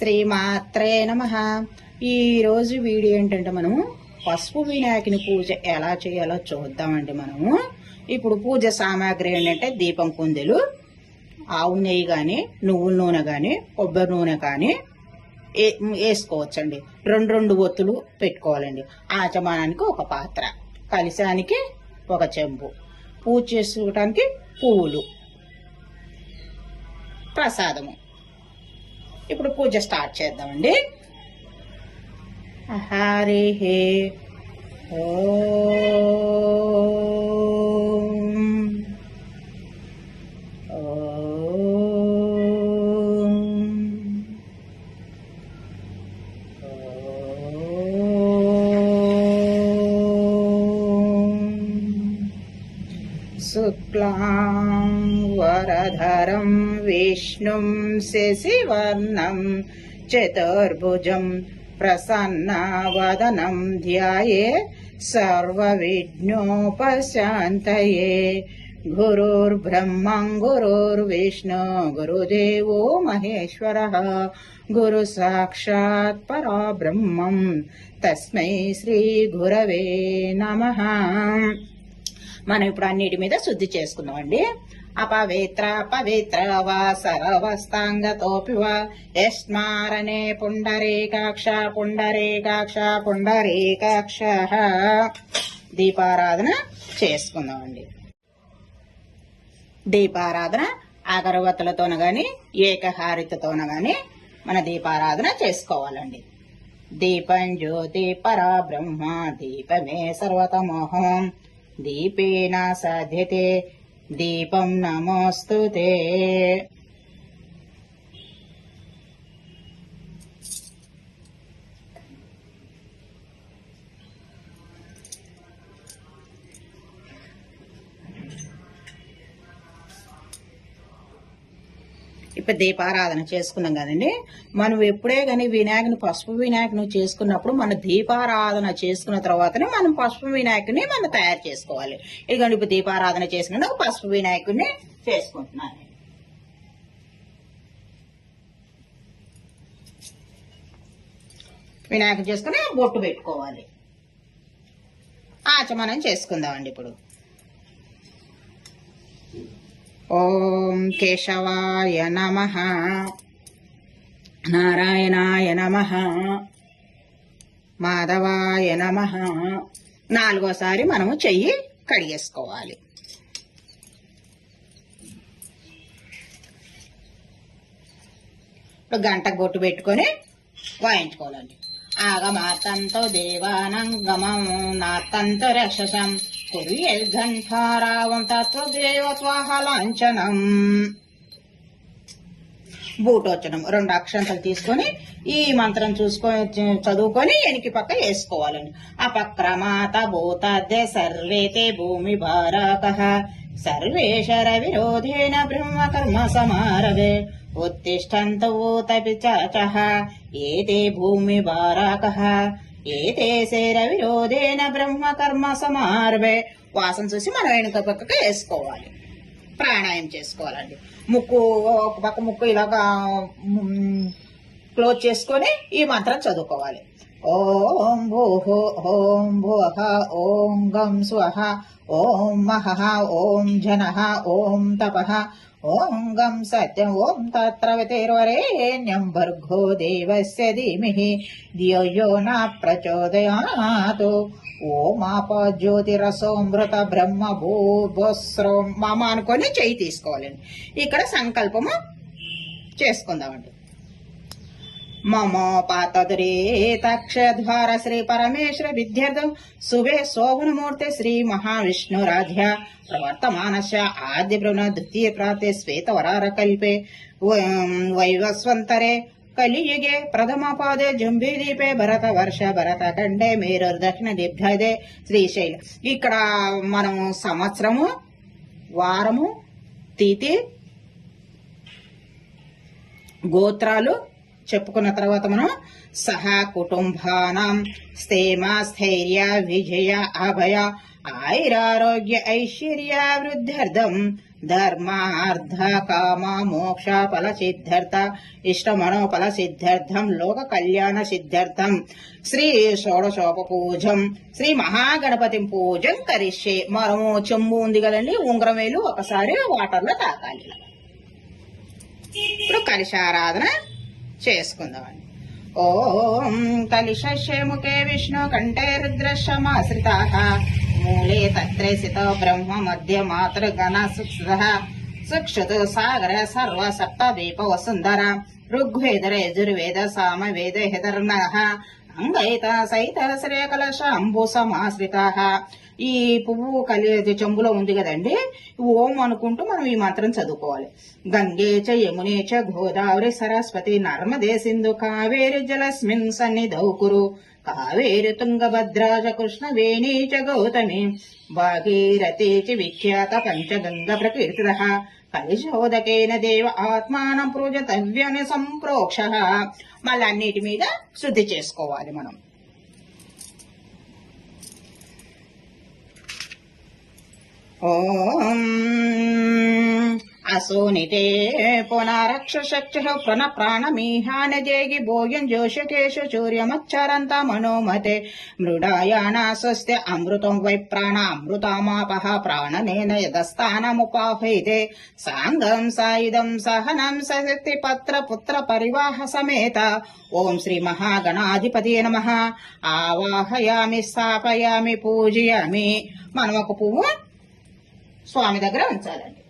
శ్రీమాత్రే నమ. ఈరోజు వీడియో ఏంటంటే మనము పసుపు వినాయకుని పూజ ఎలా చేయాలో చూద్దామండి మనము. ఇప్పుడు పూజ సామాగ్రి ఏంటంటే దీపం కుందెలు ఆవు నెయ్యి కానీ నువ్వుల నూనె కానీ కొబ్బరి నూనె కానీ ఏ- వేసుకోవచ్చండి. రెండు రెండు ఒత్తులు పెట్టుకోవాలండి. ఆచమానానికి ఒక పాత్ర కలిశానికి ఒక చెంబు పూజ చేసుకోవటానికి పువ్వులు ప్రసాదము. ఇప్పుడు పూజ స్టార్ట్ చేద్దామండి హరి హే ఓం. ఓం. ఓం. शुक्लां वरधरं विष्णुं शशिवर्णं चतुर्भुजं प्रसन्नवदनं ध्याये सर्वविघ्नोपशान्तये गुरुर्ब्रह्मं गुरुर्विष्णु गुरुदेवो महेश्वरः गुरुसाक्षात् पराब्रह्मं तस्मै श्रीगुरवे नमः మనం ఇప్పుడు అన్నిటి మీద శుద్ధి చేసుకుందామండి అపవిత్ర పవిత్ర వా సర్వస్తాంగతోపి వా. యస్మారనే పుండరీకాక్ష పుండరీకాక్ష పుండరీకాక్ష. దీపారాధన చేసుకుందామండి. దీపారాధన అగరవత్తులతోన గాని ఏకహారితతోన గాని మన దీపారాధన చేసుకోవాలండి. దీపం జ్యోతి పరబ్రహ్మ దీపమే సర్వతమోహం. దీపేన సాధ్యతే दीपं नमोऽस्तु ते। దీపారాధన చేసుకున్నాం కదండి. మనం ఎప్పుడే కానీ వినాయకుని పసుపు వినాయకుని చేసుకున్నప్పుడు మన దీపారాధన చేసుకున్న తర్వాతనే మనం పసుపు వినాయకుని మనం తయారు చేసుకోవాలి. ఇదిగోండి ఇప్పుడు దీపారాధన చేసుకున్న పసుపు వినాయకుడిని చేసుకుంటున్నాను. వినాయకుని చేసుకుని బొట్టు పెట్టుకోవాలి. ఆచమనం చేసుకుందామండి ఇప్పుడు. ఓం కేశవాయ నమ. నారాయణాయ నమ. మాధవాయ నమ. నాలుగోసారి మనము చెయ్యి కడిగేసుకోవాలి. ఇప్పుడు గంట గొట్టు పెట్టుకొని వాయించుకోవాలండి. ఆగమాతంతో దేవానం గమం నాతంతో రక్షసం. కురు యద్ఘంటారావం తత్వదేవత్వాహ లాంఛనం. బూటోచనం రెండు అక్షంతలు తీసుకొని ఈ మంత్రం చూసుకొని చదువుకొని ఎనికి పక్క వేసుకోవాలని అపక్రమాత భూతాద్య సర్వేతే భూమి భారాక. సర్వేశర విరోధేన బ్రహ్మ కర్మ సమారవే. ఉత్తిష్టంత ఊతపి ఏతే భూమి భారాక. ఏతే శర విరోధేన బ్రహ్మ కర్మ సమార్వే వాసన చూసి మనం వెనుక పక్కకు వేసుకోవాలి. ప్రాణాయం చేసుకోవాలండి. ముక్కు ఒక పక్క ముక్కు ఇలాగా క్లోజ్ చేసుకొని ఈ మంత్రం చదువుకోవాలి. ఓం భూః ఓం భువః ఓం గం స్వః ఓం మహః ఓం జనః ఓం తపః ఓం గం సత్యం ఓం తత్రవతేర్వరేణ్యం భర్గో దేవస్య ధీమహి ధియో యో న ప్రచోదయాత్ ఓమాప జ్యోతిరసోమృత బ్రహ్మ భూభస్రం మమ అనుకొని చేయి తీసుకోవాలండి. ఇక్కడ సంకల్పము చేసుకుందామండి. మమోపాతదురేతక్షద్వార శ్రీ పరమేశ్వర విద్యార్థం శుభే శోభనమూర్తి శ్రీ మహావిష్ణురాధ్య ప్రవర్తమానశ ఆద్య బ్రహ్మ ద్వితీయ ప్రాతే శ్వేతవరార కల్పే వైవస్వంతరే కలియుగే ప్రథమ పాదే జంబీదీపే భరత వర్ష భరత కండే మేరు దక్షిణ దిగ్ధదే శ్రీశైల ఇక్కడ మనం సంవత్సరము వారము తిథి గోత్రాలు చెప్పుకున్న తర్వాత మనం సహా కుటుంబానం. స్థేమ స్థైర్య విజయ అభయ ఆయురారోగ్య ఐశ్వర్య వృద్ధ్యర్థం ధర్మ అర్థ కామ మోక్ష ఫల సిద్ధార్థ ఇష్ట మనోఫల సిద్ధార్థం లోక కళ్యాణ సిద్ధార్థం. శ్రీ షోడశోప పూజం శ్రీ మహాగణపతి పూజం కరిష్యే. మనము చెంబు ఉంది కదండి ఉంగరం వేలు ఒకసారి వాటర్లో తాకాలి. ఇప్పుడు కలిశారాధన చేసుకుందామండి ఓం కలిశస్య విష్ణు కంఠే రుద్రశమాశ్రితా. మూలే తత్రేసితో బ్రహ్మ మధ్య మాతృగణ సుక్షుత సుక్షుతు సాగర సర్వ సప్త దీప వసుంధర ఋగ్వేద యజుర్వేద సామ వేద అంగైత సైత శ్రేకలశ అంబు సమాశ్రిత. ఈ పువ్వు కలి చెంబులో ఉంది కదండి ఓం అనుకుంటూ మనం ఈ మంత్రం చదువుకోవాలి. గంగే చ యమునే చ గోదావరి సరస్వతి నర్మదే సింధు కావేరి జలస్మిన్ సన్నిధౌ కురు కావేరి తుంగభద్రా చ కృష్ణ వేణీ చ గౌతమి భాగీరథే చ విఖ్యాత పంచగంగ ప్రకీర్తిత కలిశోదకేన దేవ ఆత్మానం పూజతవ్యని సంప్రోక్ష మళ్ళీ అన్నిటి మీద శుద్ధి చేసుకోవాలి మనం. ఓం. అసోనితే పునరక్షశక్ష ప్రణః ప్రాణమీహాన జేగి భోగ్యం జోషకేషు సూర్యమచ్చరంత మనోమతే. మృడాయానా స్వస్తి అమృతం వై ప్రాణ అమృతామాపహ ప్రాణనేన యదస్థానముపాహైతే. సాంగం సాయుధం సహనం సశక్తి పత్ర పుత్ర పరివాహ సమేత. ఓం శ్రీ మహాగణాధిపతి నమ. ఆవాహయామి స్థాపయామి పూజయామి. మనం పువ్వు స్వామి దగ్గర ఉంచాలండి.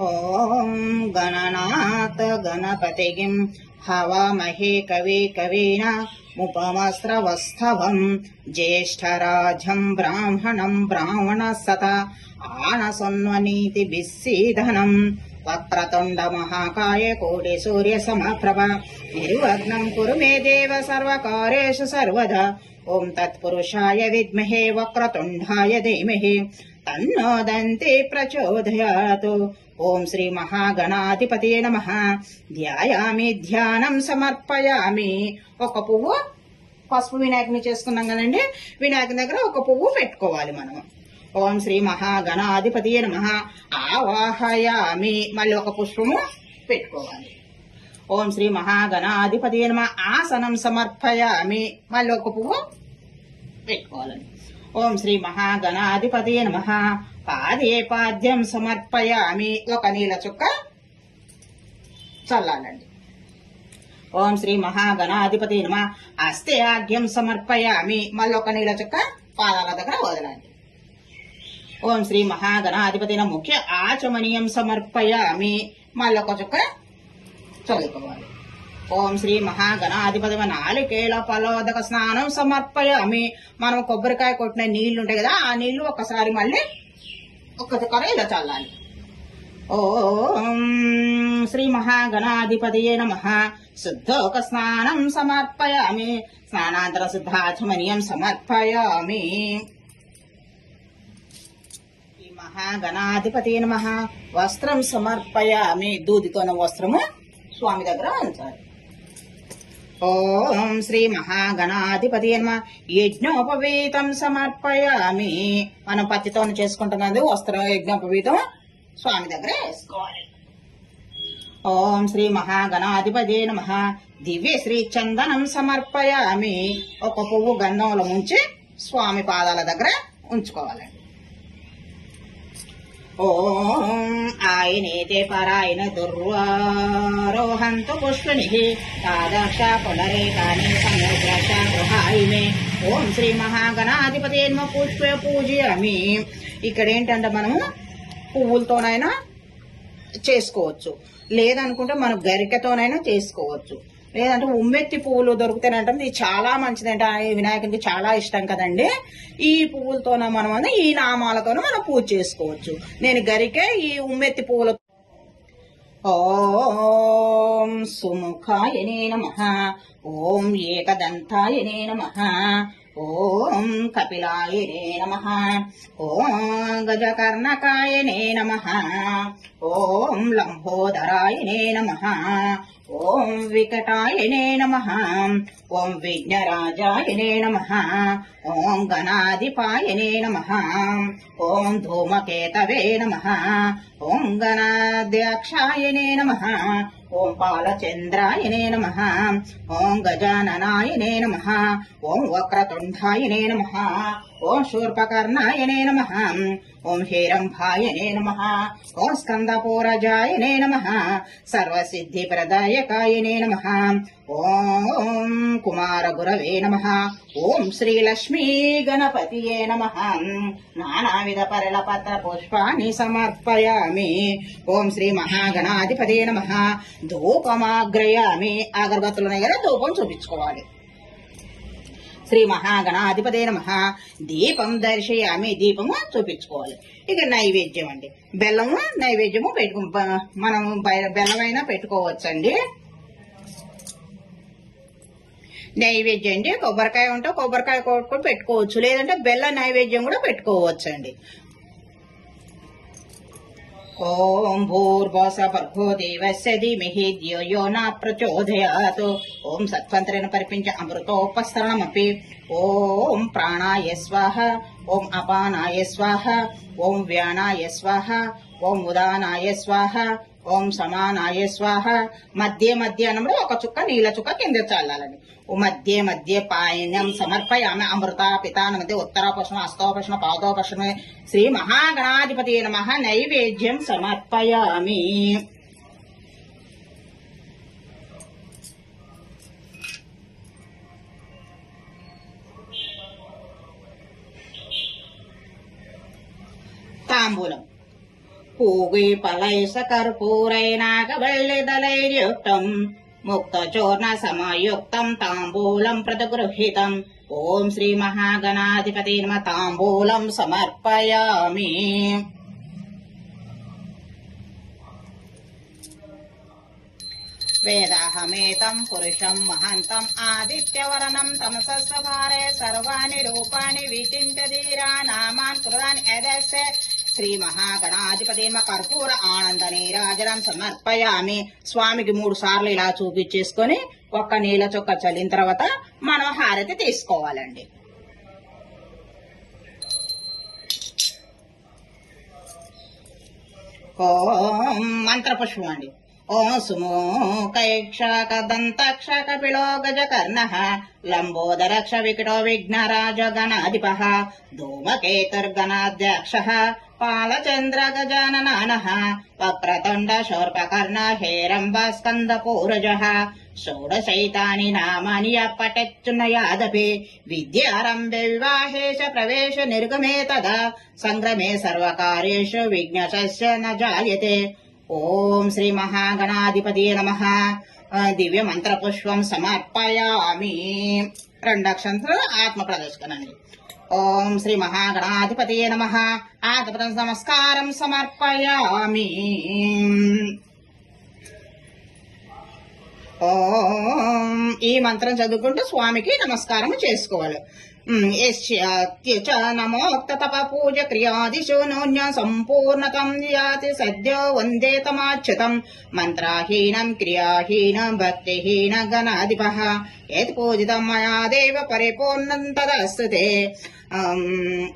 ఓం గణనాథ గణపతి హవామహే కవి కవీన ముపమస్రవస్తవం జ్యేష్ఠరాజం బ్రాహ్మణం బ్రాహ్మణ సత ఆనసన్వనీతి బిస్సీధనం వక్రతుండ మహాకాయ కోటి సూర్య సమప్రభ నిర్వగ్నం కురు మే దేవ సర్వకారేషు సర్వదా. ఓం తత్పురుషాయ విద్మహే వక్రతుండాయ ధీమహి తన్నో దంతి ప్రచోదయాతు. ఓం శ్రీ మహాగణాధిపతి నమ. ధ్యాయామి ధ్యానం సమర్పయామి. ఒక పువ్వు పసుపు వినాయకుని చేస్తున్నాం కదండి. వినాయకుని దగ్గర ఒక పువ్వు పెట్టుకోవాలి మనం ఓం శ్రీ మహాగణాధిపతి నమ. ఆవాహయామి. మళ్ళీ ఒక పుష్పము పెట్టుకోవాలి. ఓం శ్రీ మహాగణాధిపతి నమ. ఆసనం సమర్పయామి. మళ్ళీ ఒక పువ్వు పెట్టుకోవాలండి. ఓం శ్రీ మహాగణాధిపతి నమ. పాదే పాద్యం సమర్పయామి. ఒక నీల చుక్క చల్లాలండి. ఓం శ్రీ మహాగణాధిపతి నమ. అస్తే ఆగ్యం సమర్పయామి. మళ్ళీ ఒక నీల చుక్క పాదాల దగ్గర వదలండి. ఓం శ్రీ మహాగణాధిపతి ముఖ్య ఆచమనీయం సమర్పయామి. మళ్ళీ చుక్క చదువుకోవాలి. ఓం శ్రీ మహాగణాధిపతి నాలుకేళ పలోదక స్నానం సమర్పయామి. మనం కొబ్బరికాయ కొట్టిన నీళ్ళు ఉంటాయి కదా ఆ నీళ్ళు ఒకసారి మళ్ళీ ఒక్క ఇలా చల్లాలి. ఓం శ్రీ మహాగణాధిపతి నమ. శుద్ధోక స్నానం సమర్పయామి. స్నానాంతర శుద్ధాచమనీయం సమర్పయామి. శ్రీ మహాగణాధిపతి నమ. వస్త్రం సమర్పయామి. దూదితోన వస్త్రము స్వామి దగ్గర ఉంచాలి ఓం శ్రీ మహాగణాధిపతి నమ. యజ్ఞోపవీతం సమర్పయామి. మనం పత్తితో చేసుకుంటున్నది వస్త్రం యజ్ఞోపవీతం స్వామి దగ్గర వేసుకోవాలి. ఓం శ్రీ మహాగణాధిపతి నమ. దివ్య శ్రీ చందనం సమర్పయామి. ఒక పువ్వు గంధంలో ముంచి స్వామి పాదాల దగ్గర ఉంచుకోవాలండి ఓం ఆయనేతే పరాయణ దుర్వారోహంతు పుష్పిణి తాదక్ష పునరేకాని సముద్రశ గృహాయిమే. ఓం శ్రీ మహాగణాధిపతి నమ. పుష్ప పూజయామి. ఇక్కడ ఏంటంటే మనము పువ్వులతోనైనా చేసుకోవచ్చు. లేదనుకుంటే మనం గరికతోనైనా చేసుకోవచ్చు. లేదంటే ఉమ్మెత్తి పువ్వులు దొరుకుతాయంటే ఇది చాలా మంచిదంట. వినాయకునికి చాలా ఇష్టం కదండి. ఈ పువ్వులతోనే మనం ఈ నామాలతోన మనం పూజ చేసుకోవచ్చు. నేను గరికే ఈ ఉమ్మెత్తి పువ్వుల ఓం సుముఖాయనే నమ. ఓం ఏకదంతాయనే నమ. ఓం కపిలాయనే నమ. ఓం గజకర్ణకాయనే నమ. ఓం లంబోదరాయనే నమ. ఓం వికటాయనే నమ. ఓం విఘ్నరాజాయనే నమ. ఓం గణాధిపాయనే నమ. ఓం ధూమకేతవే నమ. ఓం గణాధ్యక్షాయనే నమ. ఓం పాలచంద్రాయనే నమ. ఓం గజాననాయనే నమ. ఓం వక్రతుండాయనే నమ. ఓం శూర్పకర్ణాయనే నమ. ఓం హేరంభాయనే నమ. ఓం స్కందపూరజాయనే నమ. సర్వసిద్ధిప్రదాయకాయనే నమ. ఓం కుమారగురవే నమ. ఓం శ్రీలక్ష్మీ గణపతియే నమ. నానావిధ పరళపత్ర పుష్పాన్ని సమర్పయామి. ఓం శ్రీ మహాగణాధిపతి నమ. ధూపమాగ్రయామి. అగరబత్తులు ఉన్నాయి కదా ధూపం చూపించుకోవాలి. శ్రీ మహాగణాధిపతే నమ. దీపం దర్శయామి. దీపము చూపించుకోవాలి. ఇక నైవేద్యం అండి. బెల్లము నైవేద్యము పెట్టుకు మనం బెల్లమైనా పెట్టుకోవచ్చండి. నైవేద్యం అండి కొబ్బరికాయ ఉంటే కొబ్బరికాయ కొట్టుకొని పెట్టుకోవచ్చు. లేదంటే బెల్ల నైవేద్యం కూడా పెట్టుకోవచ్చు అండి ఓం భూర్భోస భర్గో దేవస్య ధీమహి ధియో నా ప్రచోదయాత్. ఓం సత్వంతరేణ పరిపించ అమృతోపస్తరణమపి ఓం ప్రాణాయ స్వాహ. ఓం అపానాయ స్వాహ. ఓం వ్యానాయ స్వాహ. ఓం ఉదానాయ స్వాహ. ఓం సమానాయ స్వాహ. మధ్య మధ్య అన్నప్పుడు ఒక చుక్క నీళ్ళ చుక్క కింద చల్లాలండి. ఓ మధ్య మధ్య పాయనం సమర్పయామి అమృత పితాన మధ్య ఉత్తరాపశ్న అస్తోపశ్న పాదోపశ్న శ్రీ మహాగణాధిపతి నమ. నైవేద్యం సమర్పయామి. తాంబూలం. పూగి పలైస కర్పూరైనాగవల్లిదలైర్యుక్తం ముక్తచూర్ణ సమయుక్తం తాంబూలం ప్రతిగృహీతం ఓం శ్రీ మహాగణాధిపతి నమ తాంబూలం సమర్పయామి. వేదాహమేతం పురుషం మహంతం ఆదిత్యవరణం తమసస్వభారే సర్వాణి రూపాణి విచింత్య ధీరా నామాన్ కృతాని యదస్య శ్రీ మహాగణాధిపతి కర్పూర ఆనంద నీరాజనం సమర్పయామి. స్వామికి మూడు సార్లు ఇలా చూపించేసుకొని ఒక్క నీళ్ళ చొక్క చల్లిన తర్వాత మనం హారతి తీసుకోవాలండి. ఓం మంత్రపుష్పం అండి. ఓం సుమోకైక్షక దంతక్షక పిలో గజకర్ణ లంబోదరక్ష వికటో విఘ్నరాజ గణాధిప ధూమకేతుర్గణాధ్యక్ష. పాలచంద్ర గజానన వక్రతుండ శూర్పకర్ణ హేరంబ స్కంద పూరజ షోడశైతాని నామాని అప్పటెచ్చున్న యాదపి విద్యారంభే వివాహే చ ప్రవేశ నిర్గమే తదా సంగ్రమే సర్వకార్యేషు విఘ్నశస్య న జాయతే ఓం శ్రీ మహాగణాధిపతి నమ దివ్య మంత్ర పుష్పం సమర్పయామి రెండు అక్షంతలు ఆత్మ ప్రదర్శనండి ఓం శ్రీ మహాగణాధిపతి నమ. ఆధిపత నమస్కారం సమర్పయామి. ఓం ఈ మంత్రం చదువుకుంటూ స్వామికి నమస్కారం చేసుకోవాలి. ఉమ్, యస్యాత్య చ నమోక్త తప పూజ క్రియాదిషు నోన్య సంపూర్ణతం యాతి సద్యో వందే తమాచ్యుతం మంత్రాహీనం క్రియాహీనం భక్తిహీన గణాధిప ఏది పూజితం మయా దేవ పరిపూర్ణం తదస్తుతే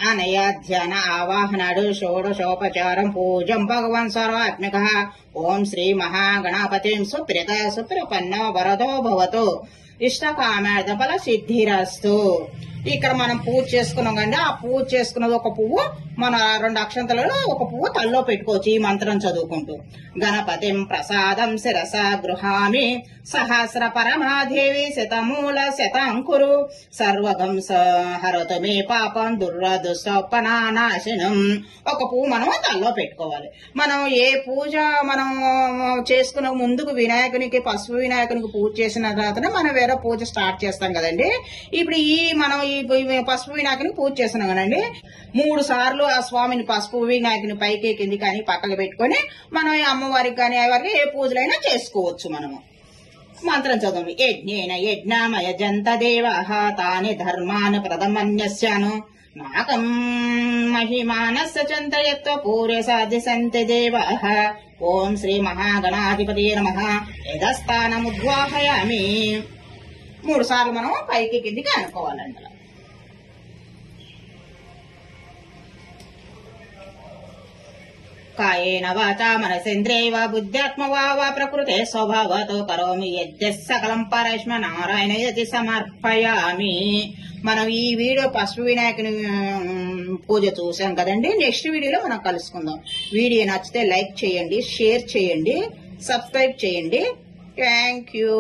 అనయ ధ్యాన ఆవాహనాడు షోడశోపచారం పూజం భగవాన్ సర్వాత్మిక ఓం శ్రీ మహాగణపతిం సుప్రత ఇక్కడ మనం పూజ చేసుకున్నాం కండి. ఆ పూజ చేసుకున్నది ఒక పువ్వు మన రెండు అక్షంతలలో ఒక పువ్వు తల్లో పెట్టుకోవచ్చు ఈ మంత్రం చదువుకుంటూ. గణపతిం ప్రసాదం శిరస గృహామి సహస్ర పరమాదేవి శతమూల శతాంకురు సర్వగం హరతు మే పాపం దుర్రదుస్వపనాశనం ఒక పువ్వు మనం తల్లో పెట్టుకోవాలి. మనం ఏ పూజ మనం చేసుకున్న ముందుకు వినాయకునికి పసుపు వినాయకునికి పూజ చేసిన తర్వాతనే మనం వేరే పూజ స్టార్ట్ చేస్తాం కదండి. ఇప్పుడు ఈ మనం ఈ పసుపు వినాయకుని పూజ చేస్తున్నాం కదండి. మూడు సార్లు ఆ స్వామిని పసుపు వినాయకుని పైకి కింది కానీ పక్కకు పెట్టుకొని మనం అమ్మవారికి కానీ వారికి ఏ పూజలైనా చేసుకోవచ్చు మనము. మంత్రం చదవండి యజ్ఞేన యజ్ఞామయ జంత దేవహ తాని ధర్మాన్ ప్రథమన్యస్యాను. నాకం మహిమానస్య చంతయత్వ పూర్య సాధి సంతి దేవ. ఓం శ్రీ మహాగణాధిపతి నమ. యథస్థానముద్వాహయామి మూడు సార్లు మనం పైకి కిందికి అనుకోవాలండి కాయేన వాచా మనసేంద్రియవ బుద్ధ్యాత్మవా వా ప్రకృతే స్వభావతో కరోమి యజ్ఞ సకలం పరస్మ నారాయణ యతి సమర్పయామి. మనం ఈ వీడియో పసుపు వినాయకుని పూజ చూసాం కదండి. నెక్స్ట్ వీడియోలో మనం కలుసుకుందాం. వీడియో నచ్చితే లైక్ చేయండి షేర్ చేయండి సబ్స్క్రైబ్ చేయండి. Thank you.